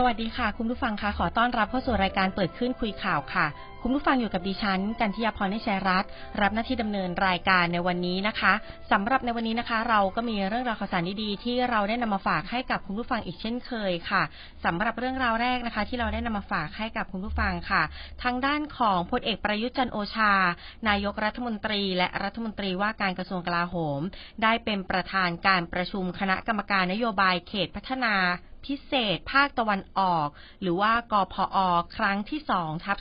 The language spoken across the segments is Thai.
สวัสดีค่ะ คุณผู้ฟังคะขอต้อนรับเข้าสู่รายการเปิดขึ้นคุยข่าวค่ะ คุณผู้ฟังอยู่กับดิฉัน กันทิยาพรนิชัยรัตน์รับหน้าที่ดำเนินรายการในวันนี้นะคะสำหรับในวันนี้นะคะ เราก็มีเรื่องราวข่าวสารดีๆที่เราได้นำมาฝากให้กับคุณผู้ฟังอีกเช่นเคยค่ะสำหรับเรื่องราวแรกนะคะ ที่เราได้นำมาฝากให้กับคุณผู้ฟังค่ะ ทางด้านของพลเอกประยุทธ์จันโอชา นายกรัฐมนตรี และรัฐมนตรีว่าการกระทรวงกลาโหม ได้เป็นประธานการประชุมคณะกรรมการนโยบายเขตพัฒนาพิเศษภาคตะวันออก หรือว่ากพอครั้งที่2ทับ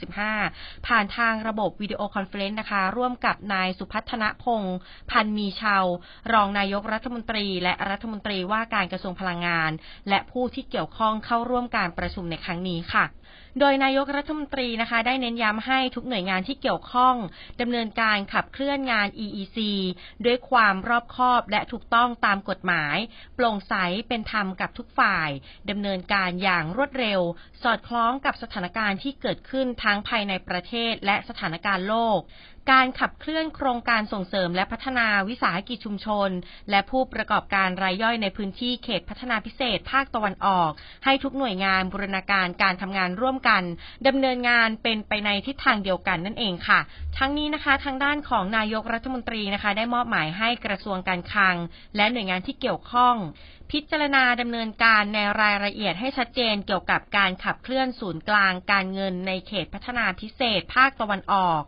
2515 ผ่านทางระบบวิดีโอคอนเฟลเลนต์นะคะ ร่วมกับนายสุพัฒนพงศ์พันมีชาวรองนายกรัฐมนตรี และรัฐมนตรีว่าการกระทรวงพลังงาน และผู้ที่เกี่ยวข้องเข้าร่วมการประชุมในครั้งนี้ค่ะ โดยนายกรัฐมนตรีนะคะ ได้เน้นย้ำให้ทุกหน่วยงานที่เกี่ยวข้องดำเนินการขับเคลื่อนงาน EEC ด้วยความรอบคอบและถูกต้องตามกฎหมาย โปร่งใสเป็นธรรมกับทุกฝ่ายดำเนินการอย่างรวดเร็ว สอดคล้องกับสถานการณ์ที่เกิดขึ้นทั้งภายในประเทศและสถานการณ์โลก การขับเคลื่อนโครงการส่งเสริมและพัฒนาวิสาหกิจชุมชน และผู้ประกอบการรายย่อยในพื้นที่เขตพัฒนาพิเศษภาคตะวันออก ให้ทุกหน่วยงานบูรณาการการทำงานร่วมกันดำเนินงานเป็นไปในทิศทางเดียวกันนั่นเองค่ะ ทั้งนี้นะคะ ทางด้านของนายกรัฐมนตรีนะคะ ได้มอบหมายให้กระทรวงการคลัง และหน่วยงานที่เกี่ยวข้องพิจารณาดำเนินการในรายละเอียดให้ชัดเจนเกี่ยวกับการขับเคลื่อนศูนย์กลางการเงินในเขตพัฒนาพิเศษภาคตะวันออก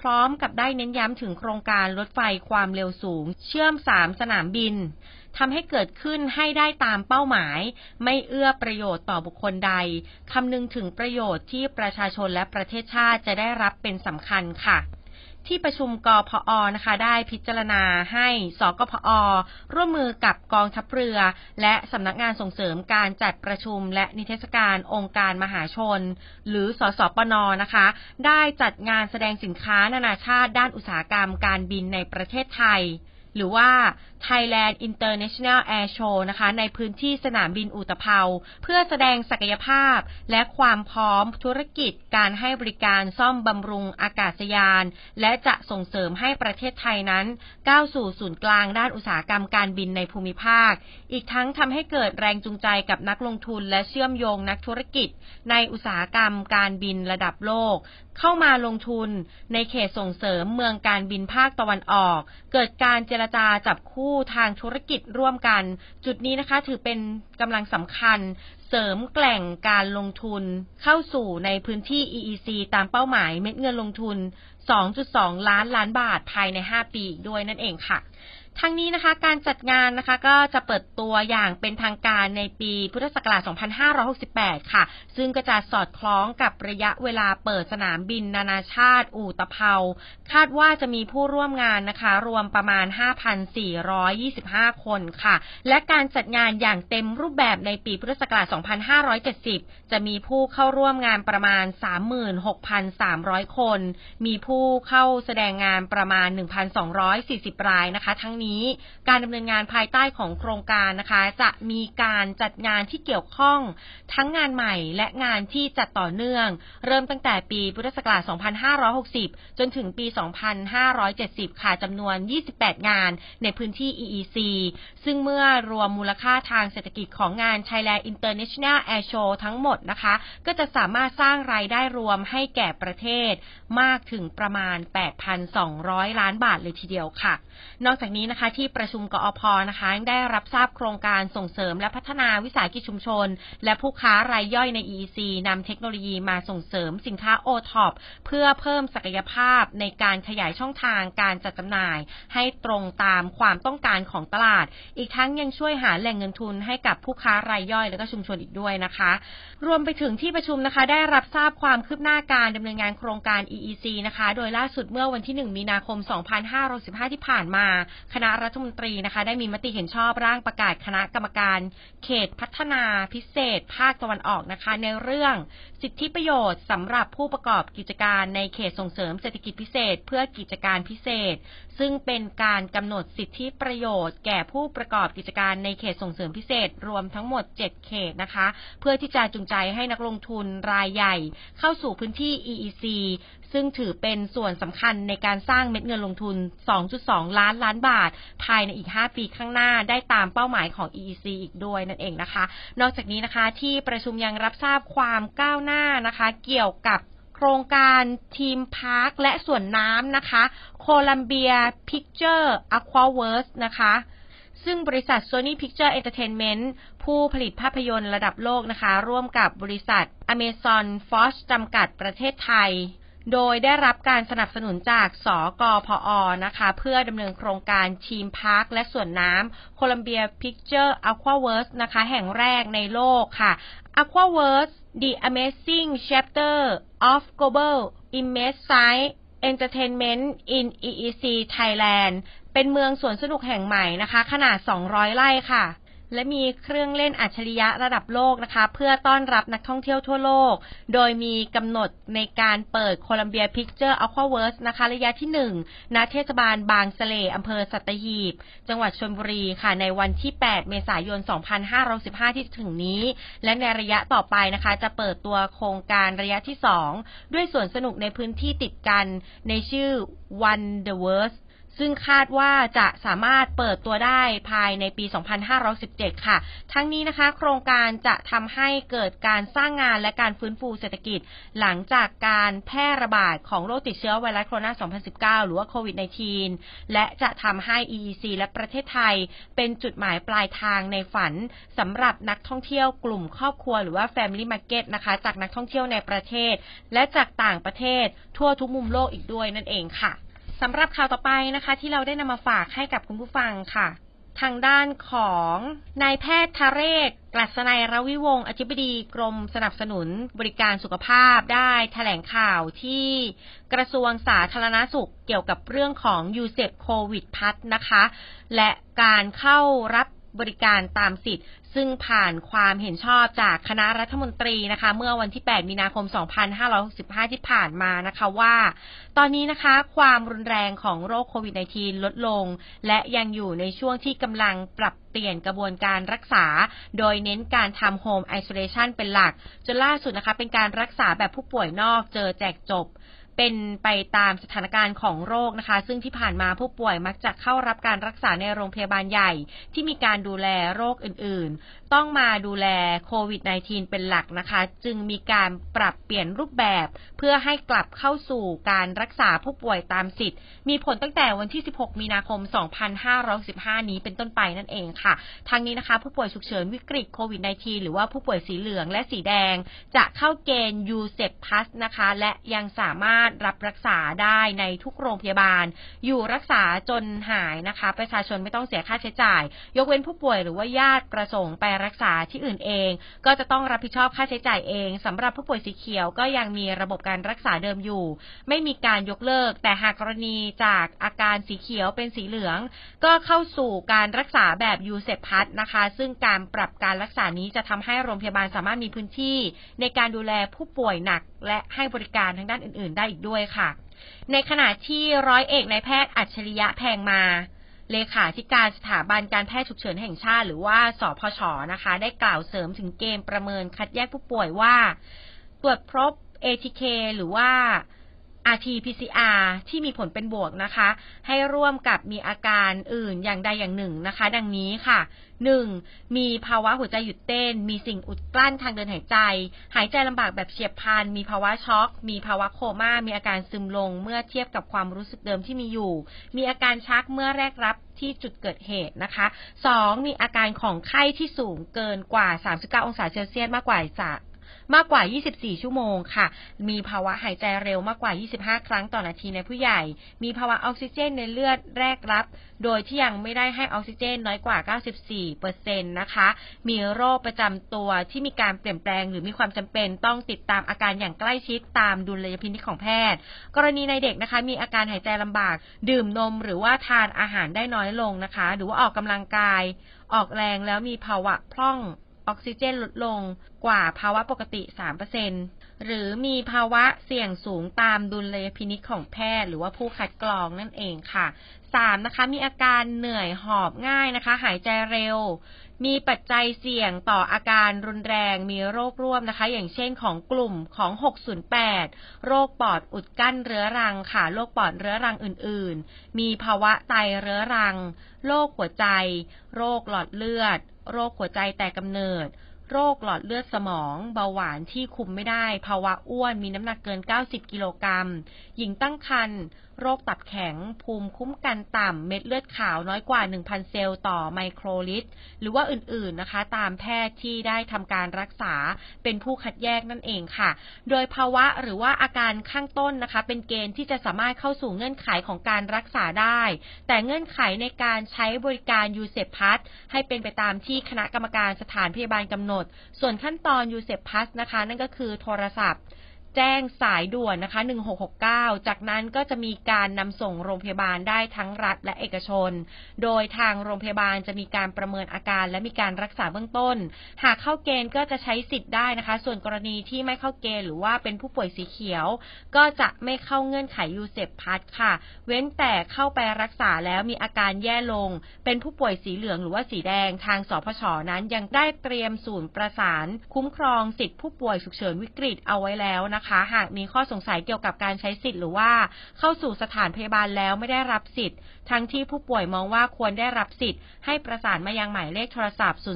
พร้อมกับได้เน้นย้ำถึงโครงการรถไฟความเร็วสูง เชื่อมสามสนามบินทำให้เกิดขึ้นให้ได้ตามเป้าหมาย ไม่เอื้อประโยชน์ต่อบุคคลใดคำนึงถึงประโยชน์ที่ประชาชนและประเทศชาติจะได้รับเป็นสำคัญค่ะ ที่ประชุมกพอนะคะ ได้พิจารณาให้สกพอร่วมมือกับกองทัพเรือ และสำนักงานส่งเสริมการจัดประชุม และนิเทศการองค์การมหาชน หรือสสปนนะคะ ได้จัดงานแสดงสินค้านานาชาติด้านอุตสาหกรรมการบินในประเทศไทย หรือว่า Thailand International Air Show นะคะ ในพื้นที่สนามบินอุตภเปาเพื่อแสดงศักยภาพ และความพร้อมธุรกิจ การให้บริการซ่อมบำรุงอากาศยาน และจะส่งเสริมให้ประเทศไทยนั้น ก้าวสู่ศูนย์กลางด้านอุตสาหกรรมการบินในภูมิภาค อีกทั้งทำให้เกิดแรงจูงใจกับนักลงทุนและเชื่อมโยงนักธุรกิจ ในอุตสาหกรรมการบินระดับโลก เข้ามาลงทุนในเขตส่งเสริมเมืองการบินภาคตะวันออก เกิดการเจรจาจับคู่ทางธุรกิจร่วมกัน จุดนี้นะคะถือเป็นกำลังสำคัญเสริมแกล่งการลงทุนเข้าสู่ในพื้นที่ EEC ตามเป้าหมายเม็ดเงินลงทุน 2.2 ล้านล้านบาทภายใน 5 ปีด้วยนั่นเองค่ะ ทั้งนี้นะคะการจัดงานนะคะก็จะเปิดตัวอย่างเป็นทางการในปีพุทธศักราช 2568 ค่ะ ซึ่งก็จะสอดคล้องกับระยะเวลาเปิดสนามบินนานาชาติ อู่ตะเภา คาดว่าจะมีผู้ร่วมงานนะคะ รวมประมาณ 5,425 คนค่ะ และการจัดงานอย่างเต็มรูปแบบในปีพุทธศักราช 2570 จะมีผู้เข้าร่วมงานประมาณ 36,300 คน มีผู้เข้าแสดงงานประมาณ 1,240 รายนะคะ ทั้งนี้ การดำเนินงานภายใต้ของโครงการนะคะ จะมีการจัดงานที่เกี่ยวข้อง ทั้งงานใหม่และงานที่จัดต่อเนื่อง เริ่มตั้งแต่ปีพุทธศักราช 2560 จนถึงปี 2570 ค่ะจำนวน 28 งานในพื้นที่ EEC ซึ่งเมื่อรวมมูลค่าทางเศรษฐกิจของงาน Thailand International Air Show ทั้งหมดนะคะ ก็จะสามารถสร้างรายได้รวมให้แก่ประเทศมากถึงประมาณ 8,200 ล้านบาทเลยทีเดียวค่ะ นอกจากนี้นะคะ ที่ประชุมกอพนะคะ ได้รับทราบโครงการส่งเสริมและพัฒนาวิสาหกิจชุมชน และผู้ค้ารายย่อยใน EEC นำเทคโนโลยีมาส่งเสริมสินค้าโอท็อปเพื่อเพิ่มศักยภาพในการขยายช่องทางการจัดจำหน่าย ให้ตรงตามความต้องการของตลาด อีกทั้งยังช่วยหาแหล่งเงินทุนให้กับผู้ค้ารายย่อยและก็ชุมชนอีกด้วยนะคะ รวมไปถึงที่ประชุมนะคะ ได้รับทราบความคืบหน้าการดำเนินงานโครงการ EEC นะคะ โดยล่าสุดเมื่อวันที่ 1 มีนาคม 2515 ที่ผ่านมาคณะรัฐมนตรีนะคะ ได้มีมติเห็นชอบร่างประกาศคณะกรรมการ เขตพัฒนาพิเศษ ภาคตะวันออกนะคะ ในเรื่องสิทธิประโยชน์สำหรับผู้ประกอบกิจการในเขตส่งเสริมเศรษฐกิจพิเศษ เพื่อกิจการพิเศษ ซึ่งเป็นการกำหนดสิทธิประโยชน์ แก่ผู้ประกอบกิจการในเขตส่งเสริมพิเศษรวมทั้งหมด 7 เขตนะคะ เพื่อที่จะจูงใจให้นักลงทุนรายใหญ่ เข้าสู่พื้นที่ EEC ซึ่งถือเป็นส่วนสำคัญในการสร้างเม็ดเงินลงทุน 2.2 ล้านล้านบาท ภายในอีก 5 ปีข้างหน้าได้ตามเป้าหมายของ EEC อีกด้วยนั่นเองนะคะ นอกจากนี้นะคะที่ประชุมยังรับทราบความก้าวหน้านะคะ เกี่ยวกับ ครงการทีมพาร์คและสวนน้ำนะคะโคลัมเบียพิกเจอร์อควาเวิร์สนะคะซึ่งบริษัท Sony Picture Entertainment ผู้ผลิตภาพยนตร์ระดับโลกนะคะ ร่วมกับบริษัท Amazon f o r จำกัดประเทศไทย โดยได้รับการสนับสนุนจากสกพอนะคะ เพื่อดำเนินโครงการทีมพาร์คและสวนน้ำ Columbia Picture Aquaverse นะคะ แห่งแรกในโลกค่ะ Aquaverse The Amazing Chapter of Global Immersive Science Entertainment in EEC Thailand เป็นเมืองสวนสนุกแห่งใหม่นะคะ ขนาด 200 ไร่ค่ะ และมีเครื่องเล่นอัจฉริยะระดับโลกนะคะ เพื่อต้อนรับนักท่องเที่ยวทั่วโลก โดยมีกำหนดในการเปิดโคลัมเบียพิกเจอร์อัลควาเวิร์สนะคะระยะที่ 1 ณ เทศบาลบางสะเลอำเภอสัตหีบ จังหวัดชลบุรีค่ะ ในวันที่ 8 เมษายน 2515 ที่ถึงนี้ และในระยะต่อไปนะคะ จะเปิดตัวโครงการระยะที่ 2 ด้วยสวนสนุกในพื้นที่ติดกันในชื่อ One the World ซึ่งคาดว่าจะสามารถเปิดตัวได้ภายในปี 2517 ค่ะ ทั้งนี้นะคะ โครงการจะทำให้เกิดการสร้างงานและการฟื้นฟูเศรษฐกิจ หลังจากการแพร่ระบาดของโรคติดเชื้อไวรัสโคโรนา 2019 หรือว่าโควิด -19 และจะทำให้ EEC และประเทศไทย เป็นจุดหมายปลายทางในฝันสำหรับนักท่องเที่ยวกลุ่มครอบครัวหรือว่า Family Market นะคะ จากนักท่องเที่ยวในประเทศ และจากต่างประเทศทั่วทุกมุมโลกอีกด้วยนั่นเองค่ะ สำหรับข่าวต่อไปนะคะ ที่เราได้นำมาฝากให้กับคุณผู้ฟังค่ะ ทางด้านของนายแพทย์ทะเรศกลัศนัยรวิวงศ์อธิบดีกรมสนับสนุนบริการสุขภาพได้แถลงข่าวที่กระทรวงสาธารณาสุขเกี่ยวกับเรื่องของยูเซปโควิดพัทนะคะ และการเข้ารับ บริการตามสิทธิ์ ซึ่งผ่านความเห็นชอบจากคณะรัฐมนตรีนะคะ เมื่อวันที่ 8 มีนาคม 2565 ที่ผ่านมานะคะว่า ตอนนี้นะคะความรุนแรงของโรคโควิด -19 ลดลง และยังอยู่ในช่วงที่กำลังปรับเปลี่ยนกระบวนการรักษา โดยเน้นการทำโฮมไอโซเลชันเป็นหลัก จนล่าสุดนะคะ เป็นการรักษาแบบผู้ป่วยนอกเจอแจกจบ เป็นไปตามสถานการณ์ของโรคนะคะ ซึ่งที่ผ่านมาผู้ป่วยมักจะเข้ารับการรักษาในโรงพยาบาลใหญ่ ที่มีการดูแลโรคอื่นๆ ต้องมาดูแลโควิด -19 เป็นหลักนะคะ จึงมีการปรับเปลี่ยนรูปแบบ เพื่อให้กลับเข้าสู่การรักษาผู้ป่วยตามสิทธิ์ มีผลตั้งแต่วันที่ 16 มีนาคม 2515 นี้เป็นต้นไปนั่นเองค่ะ ทางนี้นะคะ ผู้ป่วยฉุกเฉินวิกฤตโควิด -19 หรือว่าผู้ป่วยสีเหลืองและสีแดง จะเข้าเกณฑ์ยูเซปพัสนะคะ และยังสามารถรับรักษาได้ในทุกโรงพยาบาล อยู่รักษาจนหายนะคะ ประชาชนไม่ต้องเสียค่าใช้จ่าย ยกเว้นผู้ป่วยหรือว่าญาติประสงค์ไปรักษาที่อื่นเอง ก็จะต้องรับผิดชอบค่าใช้จ่ายเองสำหรับผู้ป่วยสีเขียวก็ยังมีระบบการรักษาเดิมอยู่ ไม่มีการยกเลิก แต่หากกรณีจากอาการสีเขียวเป็นสีเหลือง ก็เข้าสู่การรักษาแบบยูเซปพัทนะคะ ซึ่งการปรับการรักษานี้จะทำให้โรงพยาบาลสามารถมีพื้นที่ ในการดูแลผู้ป่วยหนักและให้บริการทางด้านอื่น ๆ ได้อีกด้วยค่ะ ในขณะที่ร้อยเอกนายแพทย์อัจฉริยะแพงมา เลขาธิการสถาบันการแพทย์ฉุกเฉินแห่งชาติ หรือว่าสพชนะคะ ได้กล่าวเสริมถึงเกมประเมินคัดแยกผู้ป่วยว่า ตรวจพบ ATK หรือว่า RT-PCR ที่มีผลเป็นบวกนะคะ ให้ร่วมกับมีอาการอื่นอย่างใดอย่างหนึ่งนะคะ ดังนี้ค่ะ 1. มีภาวะหัวใจหยุดเต้น มีสิ่งอุดกลั้นทางเดินหายใจ หายใจลำบากแบบเฉียบพลัน มีภาวะช็อก มีภาวะโคม่า มีอาการซึมลงเมื่อเทียบกับความรู้สึกเดิมที่มีอยู่ มีอาการชักเมื่อแรกรับที่จุดเกิดเหตุนะคะ 2. มีอาการของไข้ที่สูงเกินกว่า 39 องศาเซลเซียสมากกว่า มากกว่า 24 ชั่วโมงค่ะ มีภาวะหายใจเร็วมากกว่า 25 ครั้งต่อนาทีในผู้ใหญ่ มีภาวะออกซิเจนในเลือดแรกรับ โดยที่ยังไม่ได้ให้ออกซิเจนน้อยกว่า 94%นะคะ มีโรคประจำตัวที่มีการเปลี่ยนแปลง หรือมีความจำเป็นต้องติดตามอาการอย่างใกล้ชิดตามดุลยพินิจของแพทย์ กรณีในเด็กนะคะ มีอาการหายใจลำบาก ดื่มนมหรือว่าทานอาหารได้น้อยลงนะคะ หรือว่าออกกำลังกาย ออกแรงแล้วมีภาวะพร่อง ออกซิเจนลดลงกว่าภาวะปกติ3%ร หรือมีภาวะเสี่ยงสูงตามดุลยพินิจของแพทย์ หรือว่าผู้คัดกรองนั่นเองค่ะสามนะคะ มีอาการเหนื่อยหอบง่ายนะคะ หายใจเร็ว มีปัจจัยเสี่ยงต่ออาการรุนแรง มีโรคร่วมนะคะ อย่างเช่นของกลุ่มของ 608 โรคปอดอุดกั้นเรื้อรังค่ะ โรคปอดเรื้อรังอื่น ๆ มีภาวะไตเรื้อรัง โรคหัวใจ โรคหลอดเลือด โรคหัวใจแต่กำเนิด โรคหลอดเลือดสมอง เบาหวานที่คุมไม่ได้ ภาวะอ้วน มีน้ำหนักเกิน 90 กิโลกรัม หญิงตั้งครรภ์ โรคตับแข็ง ภูมิคุ้มกันต่ำ เม็ดเลือดขาวน้อยกว่า 1,000 เซลล์ต่อไมโครลิตร หรือว่าอื่นๆนะคะ ตามแพทย์ที่ได้ทำการรักษาเป็นผู้คัดแยกนั่นเองค่ะ โดยภาวะหรือว่าอาการข้างต้นนะคะ เป็นเกณฑ์ที่จะสามารถเข้าสู่เงื่อนไขของการรักษาได้ แต่เงื่อนไขในการใช้บริการยูเซพัสให้เป็นไปตามที่คณะกรรมการสถานพยาบาลกำหนด ส่วนขั้นตอนยูเซพัสนะคะ นั่นก็คือโทรศัพท์ แจ้งสายด่วนนะคะ 1669 จากนั้นก็จะมีการนำส่งโรงพยาบาลได้ทั้งรัฐและเอกชน โดยทางโรงพยาบาลจะมีการประเมินอาการ และมีการรักษาเบื้องต้น หากเข้าเกณฑ์ก็จะใช้สิทธิ์ได้นะคะ ส่วนกรณีที่ไม่เข้าเกณฑ์หรือว่าเป็นผู้ป่วยสีเขียว ก็จะไม่เข้าเงื่อนไขยูเซปพัทค่ะ เว้นแต่เข้าไปรักษาแล้วมีอาการแย่ลง เป็นผู้ป่วยสีเหลืองหรือว่าสีแดง ทางสพชนั้นยังได้เตรียมศูนย์ประสาน คุ้มครองสิทธิผู้ป่วยฉุกเฉินวิกฤตเอาไว้แล้วนะนะคะ หากมีข้อสงสัยเกี่ยวกับการใช้สิทธิ์หรือว่าเข้าสู่สถานพยาบาลแล้วไม่ได้รับสิทธิ์ ทั้งที่ผู้ป่วยมองว่าควรได้รับสิทธิ์ ให้ประสานมายังหมายเลขโทรศัพท์ 028721669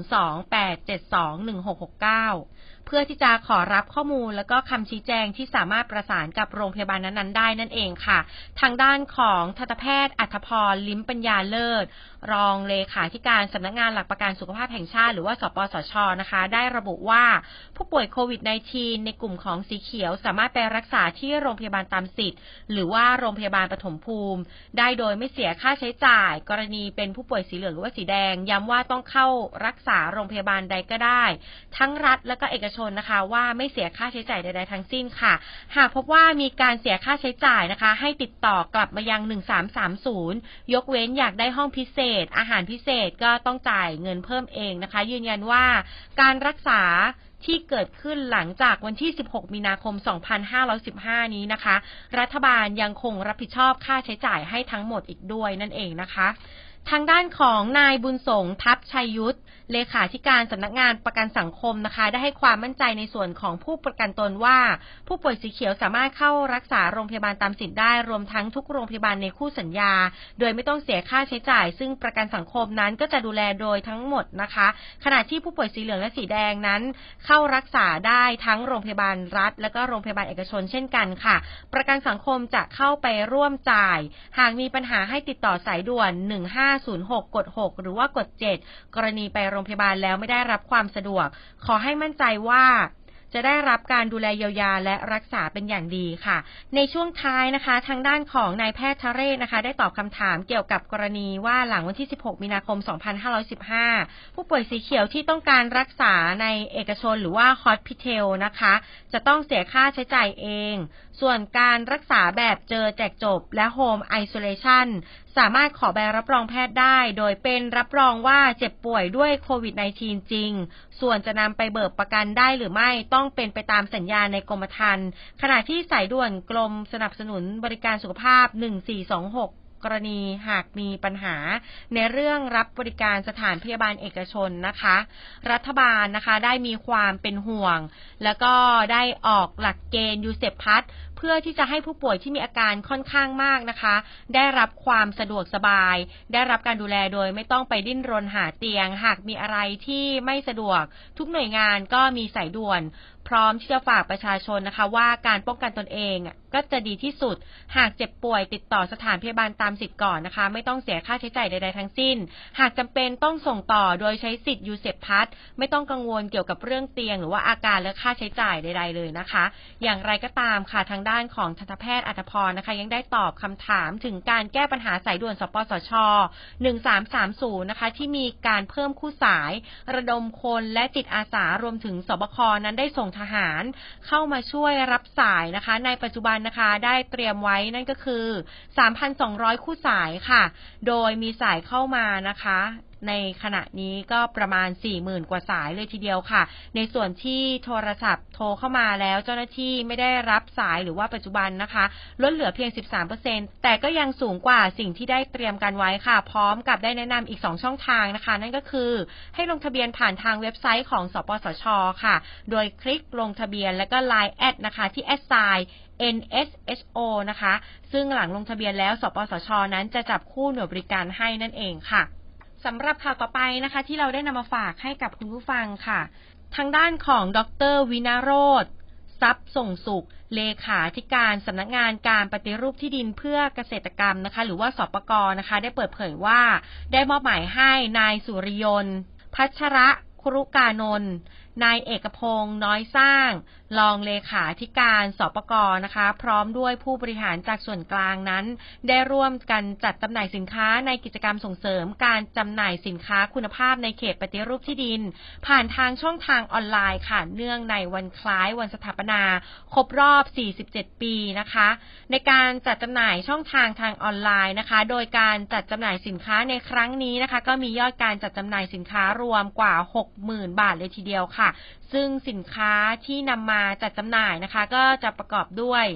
เพื่อที่จะขอรับข้อมูลแล้วก็คำชี้แจงที่สามารถประสานกับโรงพยาบาลนั้นๆได้นั่นเองค่ะ ทางด้านของทันตแพทย์อัธพร ลิ้มปัญญาเลิศ รองเลขาธิการสำนักงานหลักประกันสุขภาพแห่งชาติหรือว่าสปสชนะคะ ได้ระบุว่าผู้ป่วยโควิด -19 ในกลุ่มของสีเขียว สามารถไปรักษาที่โรงพยาบาลตามสิทธิ์ หรือว่าโรงพยาบาลปฐมภูมิ ได้โดยไม่เสียค่าใช้จ่าย กรณีเป็นผู้ป่วยสีเหลืองหรือว่าสีแดง ย้ำว่าต้องเข้ารักษาโรงพยาบาลใดก็ได้ ทั้งรัฐและก็เอกชนนะคะ ว่าไม่เสียค่าใช้จ่ายใด ๆ ทั้งสิ้นค่ะ หากพบว่ามีการเสียค่าใช้จ่ายนะคะ ให้ติดต่อกลับมายัง 1330 ยกเว้นอยากได้ห้องพิเศษอาหารพิเศษก็ต้องจ่ายเงินเพิ่มเองนะคะ ยืนยันว่าการรักษาที่เกิดขึ้นหลังจากวันที่ 16 มีนาคม 2515 นี้นะคะ รัฐบาลยังคงรับผิดชอบค่าใช้จ่ายให้ทั้งหมดอีกด้วยนั่นเองนะคะ ทางด้านของนายบุญสงทัพชัยยุทธเลขาธิการสำนักงานประกันสังคมนะคะ ได้ให้ความมั่นใจในส่วนของผู้ประกันตนว่า ผู้ป่วยสีเขียวสามารถเข้ารักษาโรงพยาบาลตามสิทธิ์ได้รวมทั้งทุกโรงพยาบาลในคู่สัญญา โดยไม่ต้องเสียค่าใช้จ่าย ซึ่งประกันสังคมนั้นก็จะดูแลโดยทั้งหมดนะคะ ขณะที่ผู้ป่วยสีเหลืองและสีแดงนั้น เข้ารักษาได้ทั้งโรงพยาบาลรัฐ และก็โรงพยาบาลเอกชนเช่นกันค่ะ ประกันสังคมจะเข้าไปร่วมจ่าย หากมีปัญหาให้ติดต่อสายด่วน 15 506 กด 6 หรือว่ากด 7 กรณีไปโรงพยาบาลแล้วไม่ได้รับความสะดวก ขอให้มั่นใจว่าจะได้รับการดูแลเยียวยาและรักษาเป็นอย่างดีค่ะ ในช่วงท้ายนะคะ ทางด้านของนายแพทย์ทะเรศนะคะ ได้ตอบคำถามเกี่ยวกับกรณีว่าหลังวันที่ 16 มีนาคม 2515 ผู้ป่วยสีเขียวที่ต้องการรักษาในเอกชนหรือว่าฮอสพิเทลนะคะ จะต้องเสียค่าใช้จ่ายเอง ส่วนการรักษาแบบเจอแจกจบและโฮมไอโซเลชันสามารถขอใบรับรองแพทย์ได้ โดยเป็นรับรองว่าเจ็บป่วยด้วยโควิด -19 จริง ส่วนจะนำไปเบิกประกันได้หรือไม่ต้องเป็นไปตามสัญญาในกรมธรรม์ขณะที่สายด่วนกรมสนับสนุนบริการสุขภาพ 1426 กรณีหากมีปัญหา ในเรื่องรับบริการสถานพยาบาลเอกชนนะคะ รัฐบาลนะคะได้มีความเป็นห่วง แล้วก็ได้ออกหลักเกณฑ์ยูเซปพัทเพื่อที่จะให้ผู้ป่วยที่มีอาการค่อนข้างมากนะคะ ได้รับความสะดวกสบาย ได้รับการดูแลโดยไม่ต้องไปดิ้นรนหาเตียง หากมีอะไรที่ไม่สะดวก ทุกหน่วยงานก็มีสายด่วน พร้อมที่จะฝากประชาชนนะคะ ว่าการป้องกันตนเองก็จะดีที่สุด หากเจ็บป่วยติดต่อสถานพยาบาลตามสิทธิ์ก่อนนะคะ ไม่ต้องเสียค่าใช้จ่ายใดๆทั้งสิ้น หากจำเป็นต้องส่งต่อโดยใช้สิทธิ์ยูเซปพัทไม่ต้องกังวลเกี่ยวกับเรื่องเตียง หรือว่าอาการและค่าใช้จ่ายใด ๆเลยนะคะ อย่างไรก็ตามค่ะทางด้านของทันตแพทย์อัตพรนะคะ ยังได้ตอบคำถามถึงการแก้ปัญหาสายด่วนสปสช 1330 นะคะ ที่มีการเพิ่มคู่สาย ระดมคนและจิตอาสารวมถึงสบคนั้นได้ส่งทหารเข้ามาช่วยรับสายนะคะ ในปัจจุบันนะคะได้เตรียมไว้นั่นก็คือ 3,200 คู่สายค่ะ โดยมีสายเข้ามานะคะ ในขณะนี้ก็ประมาณ 40,000 กว่าสายเลยทีเดียวค่ะ ในส่วนที่โทรศัพท์โทรเข้ามาแล้วเจ้าหน้าที่ไม่ได้รับสายหรือว่าปัจจุบันนะคะลดเหลือเพียง 13%แต่ก็ยังสูงกว่าสิ่งที่ได้เตรียมกันไว้ค่ะ พร้อมกับได้แนะนำอีก 2 ช่องทางนะคะ นั่นก็คือ ให้ลงทะเบียนผ่านทางเว็บไซต์ของสปสช ค่ะ โดยคลิกลงทะเบียนและก็ Line แอดนะคะ ที่แอดไซน์ NSSO นะคะ ซึ่งหลังลงทะเบียนแล้ว สปสช นั้นจะจับคู่หน่วยบริการให้นั่นเองค่ะ สำหรับข่าวต่อไปนะคะ ที่เราได้นำมาฝากให้กับคุณผู้ฟังค่ะ ทางด้านของดรวินาโรธทรัพย์ส่งสุข เลขาธิการสำนักงานการปฏิรูปที่ดินเพื่อเกษตรกรรมนะคะ หรือว่าสปกนะคะ ได้เปิดเผยว่า ได้มอบหมายให้นายสุริยนต์ พัชระครุกานนท์นายเอกพงศ์น้อยสร้าง รองเลขาธิการสปกนะคะ พร้อมด้วยผู้บริหารจากส่วนกลางนั้น ได้ร่วมกันจัดจำหน่ายสินค้าในกิจกรรมส่งเสริม การจำหน่ายสินค้าคุณภาพในเขตปฏิรูปที่ดิน ผ่านทางช่องทางออนไลน์ค่ะเนื่องในวันคล้ายวันสถาปนาครบรอบ 47 ปีนะคะ ในการจัดจำหน่ายช่องทางทางออนไลน์นะคะ โดยการจัดจำหน่ายสินค้าในครั้งนี้นะคะ ก็มียอดการจัดจำหน่ายสินค้ารวมกว่า 60,000 บาทเลยทีเดียวค่ะซึ่งสินค้าที่นำมาจัดจำหน่ายนะคะ ก็จะประกอบด้วย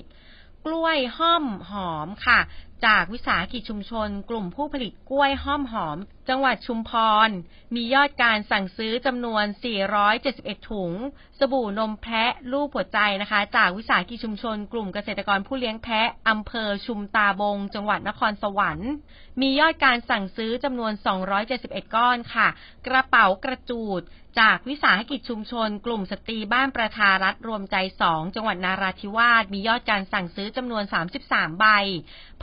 กล้วยห้อมหอมค่ะ จากวิสาหกิจชุมชน กลุ่มผู้ผลิตกล้วยห้อมหอม จังหวัดชุมพร มียอดการสั่งซื้อจำนวน 471 ถุง สบู่นมแพะรูปหัวใจนะคะ จากวิสาหกิจชุมชนกลุ่มเกษตรกรผู้เลี้ยงแพะอำเภอชุมตาบง จังหวัดนครสวรรค์ มียอดการสั่งซื้อจำนวน 271 ก้อนค่ะ กระเป๋ากระจูด จากวิสาหกิจชุมชน กลุ่มสตรีบ้านประชารัฐรวมใจ 2 จังหวัดนาราธิวาส มียอดการสั่งซื้อจำนวน 33 ใบ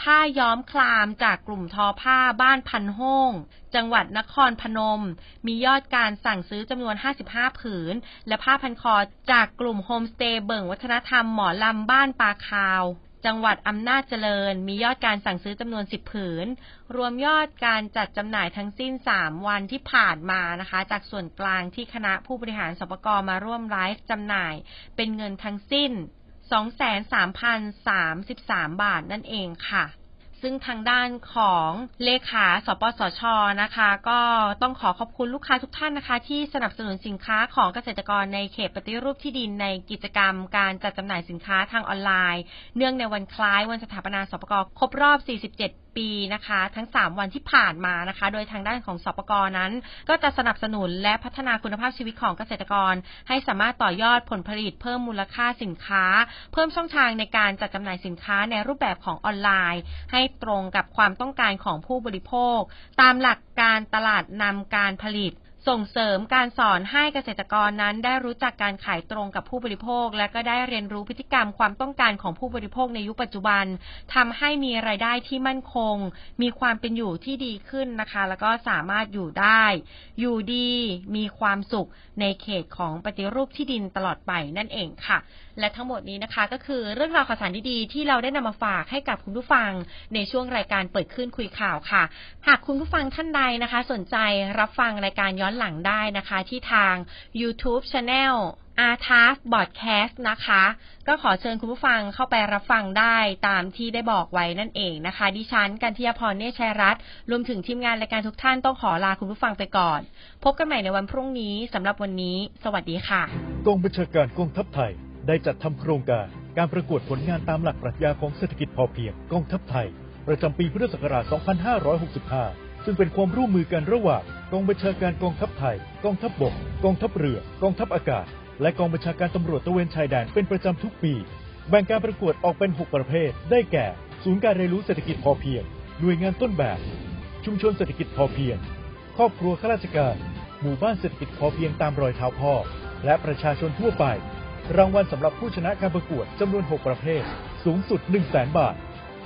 ผ้าย้อมคลามจากกลุ่มทอผ้าบ้านพันโฮ่งจังหวัดนครพนม มียอดการสั่งซื้อจำนวน 55 ผืน และผ้าพันคอจากกลุ่มโฮมสเตย์เบิ่งวัฒนธรรมหมอลำบ้านปาคาวจังหวัดอำนาจเจริญ มียอดการสั่งซื้อจำนวน 10 ผืน รวมยอดการจัดจำหน่ายทั้งสิ้น 3 วันที่ผ่านมานะคะ จากส่วนกลางที่คณะผู้บริหารสปกมาร่วมไลฟ์จำหน่าย เป็นเงินทั้งสิ้น 2,333 บาทนั่นเองค่ะ ซึ่งทางด้านของเลขาสปสชนะคะ ก็ต้องขอขอบคุณลูกค้าทุกท่านนะคะ ที่สนับสนุนสินค้าของเกษตรกรในเขตปฏิรูปที่ดินในกิจกรรม การจัดจำหน่ายสินค้าทางออนไลน์ เนื่องในวันคล้ายวันสถาปนาสปกครบรอบ 47 ปีนะคะ ทั้ง 3 วันที่ผ่านมานะคะ โดยทางด้านของสปกรนั้น ก็จะสนับสนุนและพัฒนาคุณภาพชีวิตของเกษตรกร ให้สามารถต่อยอดผลผลิตเพิ่มมูลค่าสินค้า เพิ่มช่องทางในการจัดจำหน่ายสินค้าในรูปแบบของออนไลน์ ให้ตรงกับความต้องการของผู้บริโภค ตามหลักการตลาดนำการผลิต ส่งเสริมการสอนให้เกษตรกรนั้นได้รู้จักการขายตรงกับผู้บริโภค และก็ได้เรียนรู้พฤติกรรมความต้องการของผู้บริโภคในยุคปัจจุบันทำให้มีรายได้ที่มั่นคง มีความเป็นอยู่ที่ดีขึ้นนะคะ แล้วก็สามารถอยู่ได้ อยู่ดี มีความสุขในเขตของปฏิรูปที่ดินตลอดไปนั่นเองค่ะ และทั้งหมดนี้นะคะ ก็คือเรื่องราวข่าวสารดีๆที่เราได้นำมาฝากให้กับคุณผู้ฟังในช่วงรายการเปิดขึ้นคุยข่าวค่ะ หากคุณผู้ฟังท่านใดนะคะ สนใจรับฟังรายการย้อนหลังได้นะคะ ที่ทาง YouTube Channel a r t a f Broadcast นะคะ ก็ขอเชิญคุณผู้ฟังเข้าไปรับฟังได้ตามที่ได้บอกไว้นั่นเองนะคะ ดิฉันกันทิยาพรเนชชัยรัตน์รวมถึงทีมงานรายการทุกท่านต้องขอลาคุณผู้ฟังไปก่อน พบกันใหม่ในวันพรุ่งนี้สำหรับวันนี้ สวัสดีค่ะกองบัญชาการกองทัพไทย ได้จัดทำโครงการการประกวดผลงานตามหลักปรัชญาของเศรษฐกิจพอเพียงกองทัพไทย ประจำปีพุทธศักราช 2565 ซึ่งเป็นความร่วมมือกันระหว่างกองบัญชาการกองทัพไทย กองทัพบก กองทัพเรือ กองทัพอากาศ และกองบัญชาการตำรวจตะเวนชายแดนเป็นประจำทุกปี แบ่งการประกวดออกเป็น 6 ประเภท ได้แก่ ศูนย์การเรียนรู้เศรษฐกิจพอเพียง หน่วยงานต้นแบบ ชุมชนเศรษฐกิจพอเพียง ครอบครัวข้าราชการ หมู่บ้านเศรษฐกิจพอเพียงตามรอยเท้าพ่อ และประชาชนทั่วไป รางวัลสำหรับผู้ชนะการประกวดจำนวน 6 ประเภท สูงสุด 1 0 0 0 0แบาท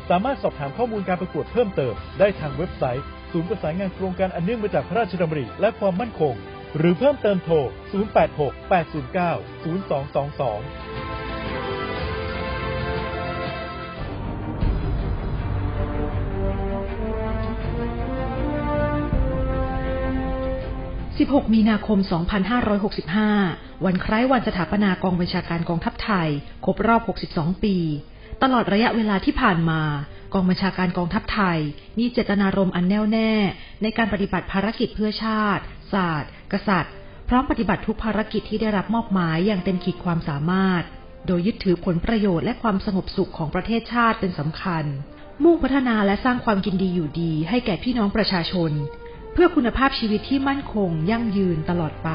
สามารถสอบถามข้อมูลการประกวดเพิ่มเติม ได้ทางเว็บไซต์ ศูนย์ประสานงานโครงการอันเนื่องมาจากพระราชดำริและความมั่นคง หรือเพิ่มเติมโทร 086 809 0222 16 มีนาคม 2565 วันคล้ายวันสถาปนากองบัญชาการกองทัพไทย ครบรอบ 62 ปี ตลอดระยะเวลาที่ผ่านมา กองบัญชาการกองทัพไทย มีเจตนารมณ์อันแน่วแน่ ในการปฏิบัติภารกิจเพื่อชาติ ศาสตร์ กษัตริย์ พร้อมปฏิบัติทุกภารกิจที่ได้รับมอบหมายอย่างเต็มขีดความสามารถ โดยยึดถือผลประโยชน์และความสงบสุขของประเทศชาติเป็นสำคัญ มุ่งพัฒนาและสร้างความกินดีอยู่ดี ให้แก่พี่น้องประชาชน เพื่อคุณภาพชีวิตที่มั่นคงยั่งยืนตลอดไป